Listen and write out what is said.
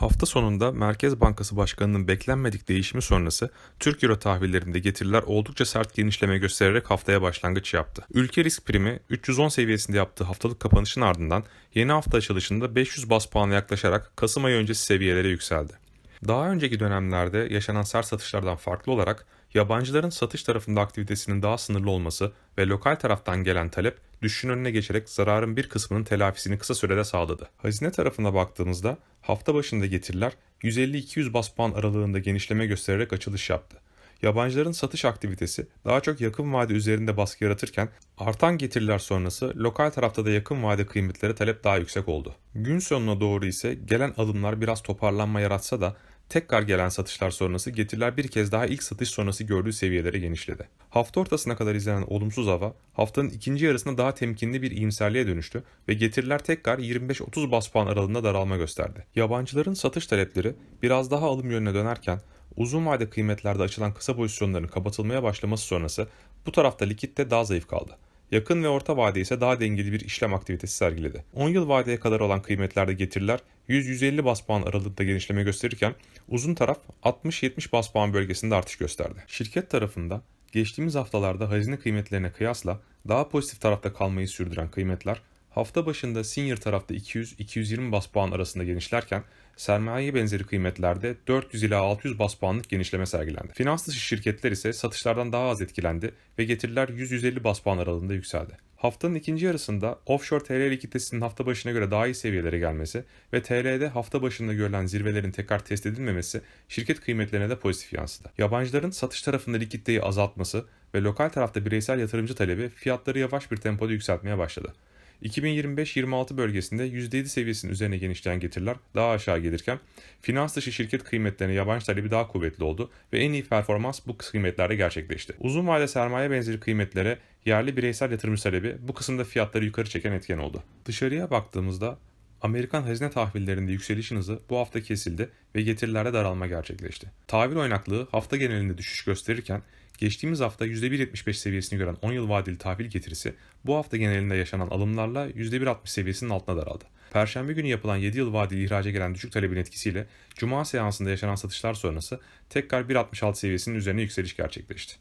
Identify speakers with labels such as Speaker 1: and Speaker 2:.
Speaker 1: Hafta sonunda Merkez Bankası Başkanı'nın beklenmedik değişimi sonrası Türk Euro tahvillerinde getiriler oldukça sert genişleme göstererek haftaya başlangıç yaptı. Ülke risk primi 310 seviyesinde yaptığı haftalık kapanışın ardından yeni hafta açılışında 500 bas puana yaklaşarak Kasım ayı öncesi seviyelere yükseldi. Daha önceki dönemlerde yaşanan sert satışlardan farklı olarak yabancıların satış tarafında aktivitesinin daha sınırlı olması ve lokal taraftan gelen talep düşüşün önüne geçerek zararın bir kısmının telafisini kısa sürede sağladı. Hazine tarafına baktığımızda hafta başında getiriler 150-200 bas puan aralığında genişleme göstererek açılış yaptı. Yabancıların satış aktivitesi daha çok yakın vade üzerinde baskı yaratırken artan getiriler sonrası lokal tarafta da yakın vade kıymetlere talep daha yüksek oldu. Gün sonuna doğru ise gelen alımlar biraz toparlanma yaratsa da tekrar gelen satışlar sonrası getiriler bir kez daha ilk satış sonrası gördüğü seviyelere genişledi. Hafta ortasına kadar izlenen olumsuz hava haftanın ikinci yarısında daha temkinli bir iyimserliğe dönüştü ve getiriler tekrar 25-30 bas puan aralığında daralma gösterdi. Yabancıların satış talepleri biraz daha alım yönüne dönerken uzun vade kıymetlerde açılan kısa pozisyonların kapatılmaya başlaması sonrası bu tarafta likitte daha zayıf kaldı. Yakın ve orta vade ise daha dengeli bir işlem aktivitesi sergiledi. 10 yıl vadeye kadar olan kıymetlerde getiriler 100-150 bas puan aralığında genişleme gösterirken uzun taraf 60-70 bas puan bölgesinde artış gösterdi. Şirket tarafında geçtiğimiz haftalarda hazine kıymetlerine kıyasla daha pozitif tarafta kalmayı sürdüren kıymetler hafta başında senior tarafta 200-220 bas puan arasında genişlerken sermaye benzeri kıymetlerde 400 ila 600 bas puanlık genişleme sergilendi. Finans dışı şirketler ise satışlardan daha az etkilendi ve getiriler 100-150 bas puan aralığında yükseldi. Haftanın ikinci yarısında offshore TL likiditesinin hafta başına göre daha iyi seviyelere gelmesi ve TL'de hafta başında görülen zirvelerin tekrar test edilmemesi şirket kıymetlerine de pozitif yansıdı. Yabancıların satış tarafında likiditeyi azaltması ve lokal tarafta bireysel yatırımcı talebi fiyatları yavaş bir tempoda yükseltmeye başladı. 2025-26 bölgesinde %7 seviyesinin üzerine genişleyen getiriler daha aşağı gelirken finans dışı şirket kıymetlerine yabancı talebi daha kuvvetli oldu ve en iyi performans bu kıymetlerde gerçekleşti. Uzun vade sermaye benzeri kıymetlere yerli bireysel yatırımcı talebi bu kısımda fiyatları yukarı çeken etken oldu. Dışarıya baktığımızda Amerikan hazine tahvillerinde yükselişin hızı bu hafta kesildi ve getirilerde daralma gerçekleşti. Tahvil oynaklığı hafta genelinde düşüş gösterirken geçtiğimiz hafta %1.75 seviyesini gören 10 yıl vadeli tahvil getirisi bu hafta genelinde yaşanan alımlarla %1.60 seviyesinin altına daraldı. Perşembe günü yapılan 7 yıl vadeli ihraca gelen düşük talebin etkisiyle Cuma seansında yaşanan satışlar sonrası tekrar 1.66 seviyesinin üzerine yükseliş gerçekleşti.